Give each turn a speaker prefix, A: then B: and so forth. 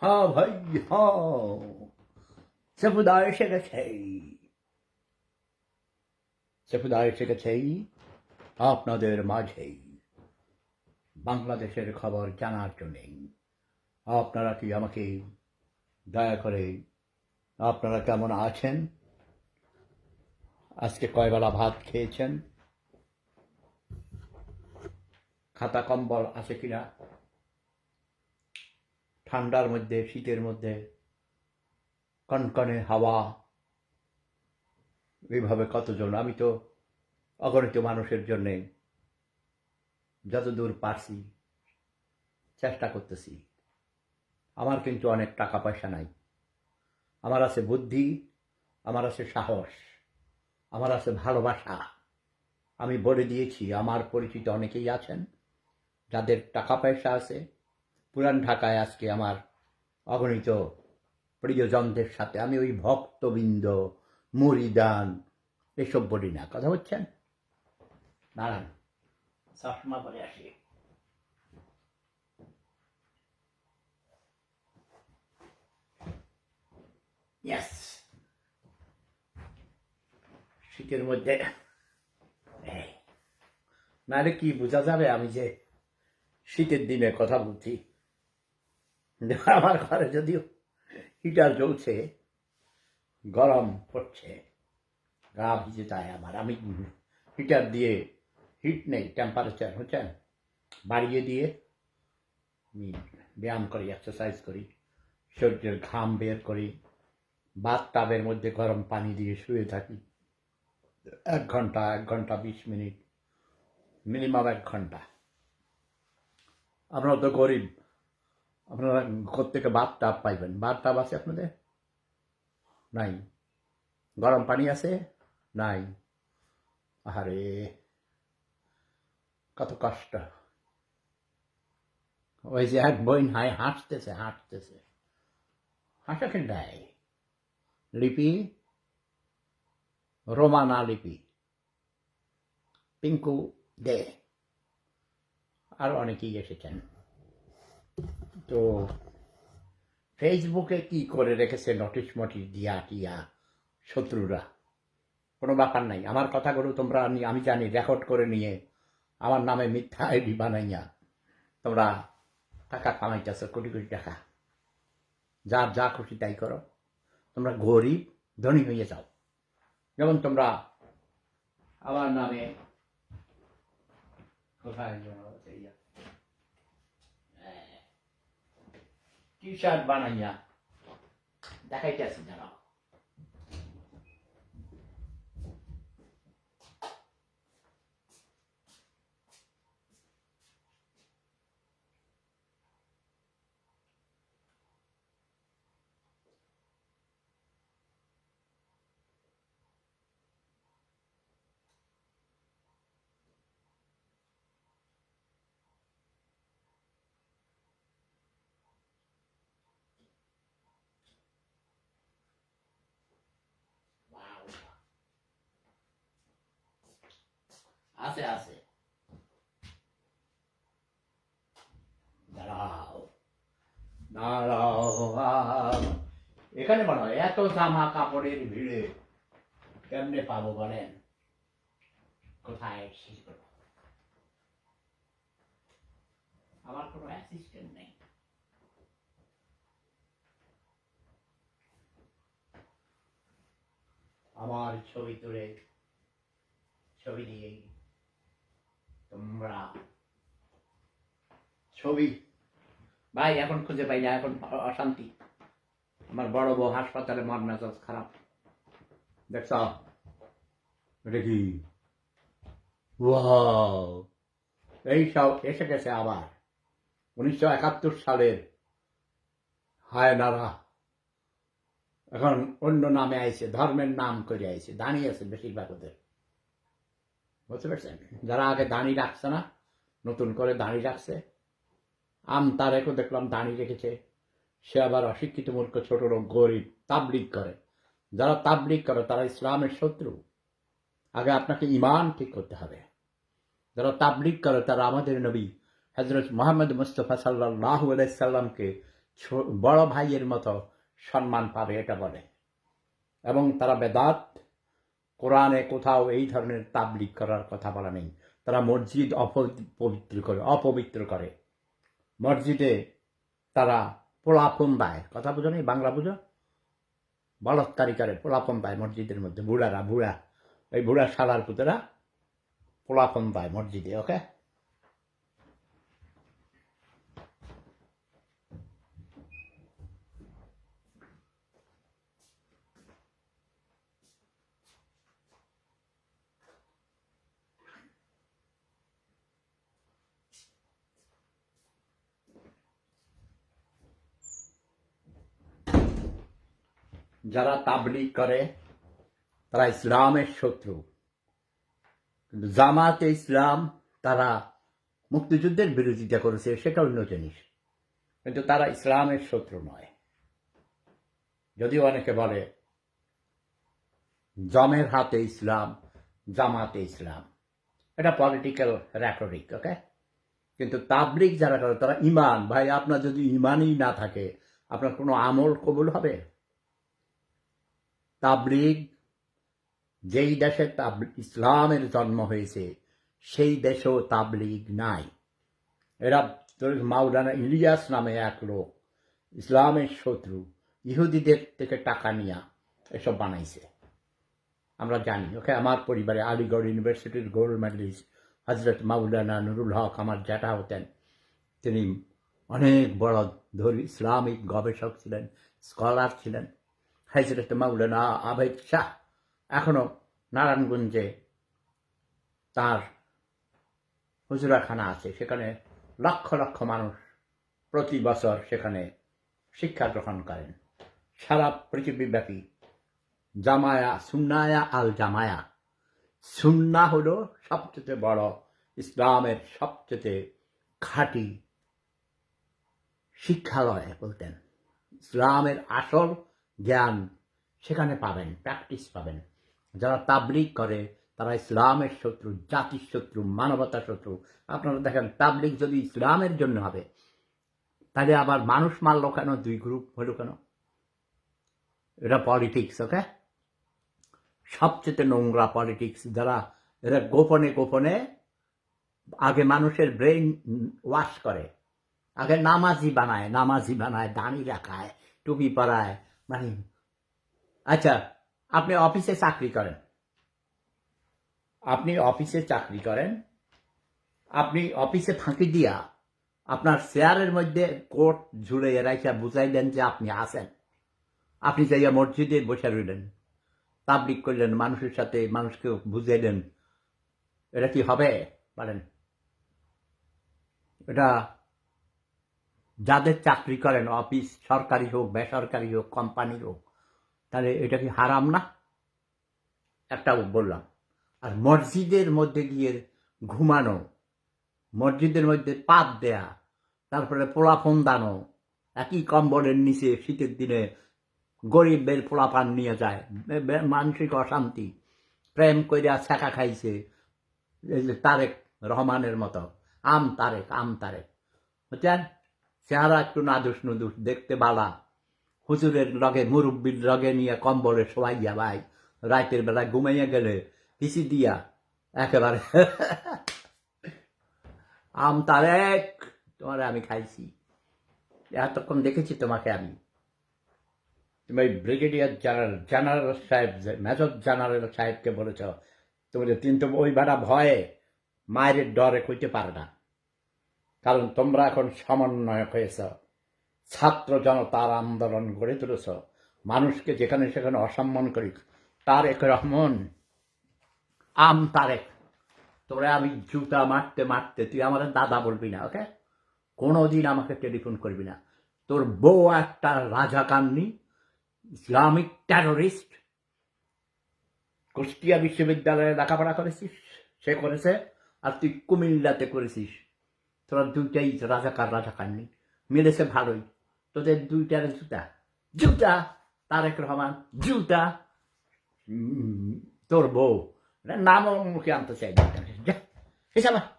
A: হ্যাঁ ভাই হ্যাঁ। সেফুদা এসে গেছে সেফুদা এসে আপনাদের মাঝেই। বাংলাদেশের খবর জানার জন্যে। আপনারা কি আমাকে দয়া করে, আপনারা কেমন আছেন? আজকে কয়বেলা ভাত খেয়েছেন? খাতা কম্বল আছে কিনা? ঠান্ডার মধ্যে, শীতের মধ্যে, কনকনে হাওয়া, এইভাবে কতজন? আমি তো অগণিত মানুষের জন্যে যতদূর পারছি চেষ্টা করতেছি। আমার কিন্তু অনেক টাকা পয়সা নাই। আমার আছে বুদ্ধি, আমার আছে সাহস, আমার আছে ভালোবাসা। আমি বলে দিয়েছি, আমার পরিচিত অনেকেই আছেন যাদের টাকা পয়সা আছে পুরান ঢাকায় আজকে আমার অগণিত প্রিয়জনদের সাথে আমি ওই ভক্তবৃন্দ, মুড়িদান, এসব বলি না। কথা বলছেন? দাঁড়ান চশমা পরে আসি। শীতের মধ্যে নাহলে কি বোঝা যাবে আমি যে শীতের দিনে কথা বলছি? আমার ঘরে যদিও হিটার জ্বলছে, গরম পড়ছে, গা ভিজে যায় আমার। আমি হিটার দিয়ে হিট নেই টেম্পারেচার বুঝছেন? বাড়িয়ে দিয়ে আমি ব্যায়াম করি এক্সারসাইজ করি, শরীরের ঘাম বের করি, বাথ টাবের মধ্যে গরম পানি দিয়ে শুয়ে থাকি। এক ঘণ্টা এক ঘণ্টা, বিশ মিনিট মিনিমাম এক ঘণ্টা। আমরা তো গরিব। আপনারা ঘর থেকে বাথ টাব পাইবেন। বাথ টাব আছে আপনাদের? নাই। গরম পানি আছে? নাই। আরে কত কষ্ট। ওই যে এক বইন হাই হাসতেছে হাসতেছে হাসা দেয় লিপি, রোমানা লিপি। পিঙ্কু দে। আর অনেকেই এসেছেন। তো ফেসবুকে কি করে রেখেছে নোটিশ মোটিশ দিয়া টিয়া শত্রুরা? কোনো ব্যাপার নাই। আমার কথাগুলো তোমরা আমি আমি জানি রেকর্ড করে নিয়ে আমার নামে মিথ্যা আইডি বানাইয়া তোমরা টাকা কামাইতেছ, কোটি কোটি টাকা। যার যা খুশি তাই করো। তোমরা গরিব, ধনী হয়ে যাও। যেমন তোমরা আমার নামে কোথায় টি শার্ট বানাইয়া দেখাইতেছি দাঁড়াও আছে আছে। দাঁড়াও দাঁড়াও। এখানে বলো এত জামা কাপড়ের ভিড়ে কেমনে পাবো বলেন? কোথায় করব? আমার কোনো অ্যাসিস্ট্যান্ট নেই। আমার ছবি তুলে, ছবি দিয়েই তোমরা। ছবি। ভাই এখন খুঁজে পাই না এখন অশান্তি। আমার বড় বউ হাসপাতালে মন মেজাজ খারাপ। দেখছ? এটা কি? এই সব এসে গেছে আবার। উনিশশো একাত্তর সালের হায়নারা। এখন অন্য নামে আইছে ধর্মের নাম করে আইছে দাঁড়িয়ে আছে বেশিরভাগ ওদের। বুঝতে পারছেন? যারা আগে দাঁড়ি রাখছে না, নতুন করে দাঁড়ি রাখছে, আম তারেকও দেখলাম দাঁড়ি রেখেছে। সে আবার অশিক্ষিত মূর্খ, ছোট লোক, গরিব, তাবলিগ করে। যারা তাবলিগ করে, তারা ইসলামের শত্রু। আগে আপনাকে ইমান ঠিক করতে হবে। যারা তাবলিগ করে, তারা আমাদের নবী হজরত মোহাম্মদ মুস্তফা সাল্লাহ সাল্লামকে বড় ভাইয়ের মতো সম্মান পাবে, এটা বলে। এবং তারা বেদাত কোরআনে কোথাও এই ধরনের তাবলিক করার কথা বলা নেই। তারা মসজিদ অপবিত্র করে অপবিত্র করে। মসজিদে তারা পোলাপন দেয় কথা বুঝো নেই? বাংলা বুঝো? বলৎকারী করে পোলাপন দেয় মসজিদের মধ্যে। বুড়ারা, বুড়া। ওই বুড়া সালার পুতেরা পোলাপন দেয় মসজিদে, ওকে? যারা তাবলিগ করে, তারা ইসলামের শত্রু। কিন্তু জামাতে ইসলাম তারা মুক্তিযুদ্ধের বিরোধিতা করেছে সেটা অন্য জিনিস কিন্তু তারা ইসলামের শত্রু নয়। যদিও অনেকে বলে, জমের হাতে ইসলাম, জামাতে ইসলাম। এটা পলিটিক্যাল র্যাটরিক ওকে কিন্তু তাবলিগ যারা করে, তারা ইমান। ভাই, আপনার যদি ইমানই না থাকে, আপনার কোনো আমল কবুল হবে? তাবলিগ, যেই দেশে ইসলামের জন্ম হয়েছে, সেই দেশেও তাবলিগ নাই। এরা মাওলানা ইলিয়াস নামে এক লোক, ইসলামের শত্রু, ইহুদিদের থেকে টাকা নিয়া এসব বানাইছে। আমরা জানি, ওকে আমার পরিবারে আলিগড় ইউনিভার্সিটির গোল্ড মেডেলিস্ট হজরত মাউলানা নুরুল হক আমার জ্যাঠা হতেন। তিনি অনেক বড় ধরি ইসলামিক গবেষক ছিলেন, স্কলার ছিলেন। হজরত মাওলানা আবেদ শাহ এখনও নারায়ণগঞ্জে তার হুজুরাখানা আছে। সেখানে লক্ষ লক্ষ মানুষ প্রতি বছর সেখানে শিক্ষা গ্রহণ করেন। সারা পৃথিবীব্যাপী জামায়া সুন্নায়া আল জামায়া। সুন্না হল সবচেয়ে বড়, ইসলামের সবচেয়ে খাঁটি শিক্ষালয় বলতেন। ইসলামের আসল জ্ঞান সেখানে পাবেন প্র্যাকটিস পাবেন। যারা তাবলিগ করে, তারা ইসলামের শত্রু, জাতির শত্রু, মানবতার শত্রু। আপনারা দেখেন, তাবলিগ যদি ইসলামের জন্য হবে, তাহলে আবার মানুষ মারলো কেন? দুই গ্রুপ হলো কেন? এটা পলিটিক্স ওকে সবচেয়ে নোংরা পলিটিক্স যারা, এরা গোপনে গোপনে আগে মানুষের ব্রেন ওয়াশ করে। আগে নামাজি বানায় নামাজি বানায়, দাঁড়ি রাখায়, টুপি পরায় মানে আচ্ছা আপনি অফিসে চাকরি করেন। আপনি অফিসে চাকরি করেন। আপনি অফিসে ফাঁকি দিয়া আপনার চেয়ারের মধ্যে কোট ঝুলে রাইখা বুঝাই দেন যে আপনি আছেন। আপনি যাইয়া মসজিদে বসে রইলেন। তাবলিক করলেন মানুষের সাথে মানুষকে বুঝাইলেন এটা কি হবে? পারেন এটা যাদের চাকরি করেন, অফিস, সরকারি হোক, বেসরকারি হোক, কোম্পানি হোক, তাহলে এটা কি হারাম না? একটা বললাম। আর মসজিদের মধ্যে গিয়ে ঘুমানো, মসজিদের মধ্যে পাত দেয়া, তারপরে পোলাফোন দানো, একই কম্বলের নিচে শীতের দিনে গরিবের পোলাপান নিয়ে যায় মানসিক অশান্তি, প্রেম কইরা ছাকা খাইছে তারেক রহমানের মতো, আম তারেক আম তারেক। বুঝছেন? চেহারা একটু নাদুস নুদুস, দেখতে বালা। হুজুরের লগে, মুরব্বীর লগে নিয়ে কম্বলে শোয়াইয়া ভাই, রাতের বেলা ঘুমাইয়া গেলে পিসি দিয়া একেবারে আম তারেক, তোমার আমি খাইছি। এতক্ষণ দেখেছি তোমাকে আমি। তুমি ব্রিগেডিয়ার জেনারেল জেনারেল সাহেব মেজর জেনারেল সাহেবকে বলেছ তুমি যে কিন্তু ওই বেটা ভয়ে মায়ের ডরে কইতে পারে না। কারণ তোমরা এখন সমন্বয়ক হয়েছ। ছাত্র জনতার আন্দোলন গড়ে তুলেছ। মানুষকে যেখানে সেখানে অসম্মান করি। তারেক রহমান, আম তারেক, তোরা আমি জুতা মারতে মারতে তুই আমার দাদা বলবি না, ওকে? কোনোদিন আমাকে টেলিফোন করবি না। তোর বউ একটা রাজাকান্নি ইসলামিক টেরোরিস্ট কুষ্টিয়া বিশ্ববিদ্যালয়ে লেখাপড়া করেছিস, সে করেছে, আর তুই কুমিল্লাতে করেছিস। তোরা দুইটাই রাজাকার রাজাকান্নি। মিলেছে ভালোই। তোদের দুইটার জুতা। জুতা! তারেক রহমান জুতা! তোর বউ। নাম মুখে আনতে চাই। যা,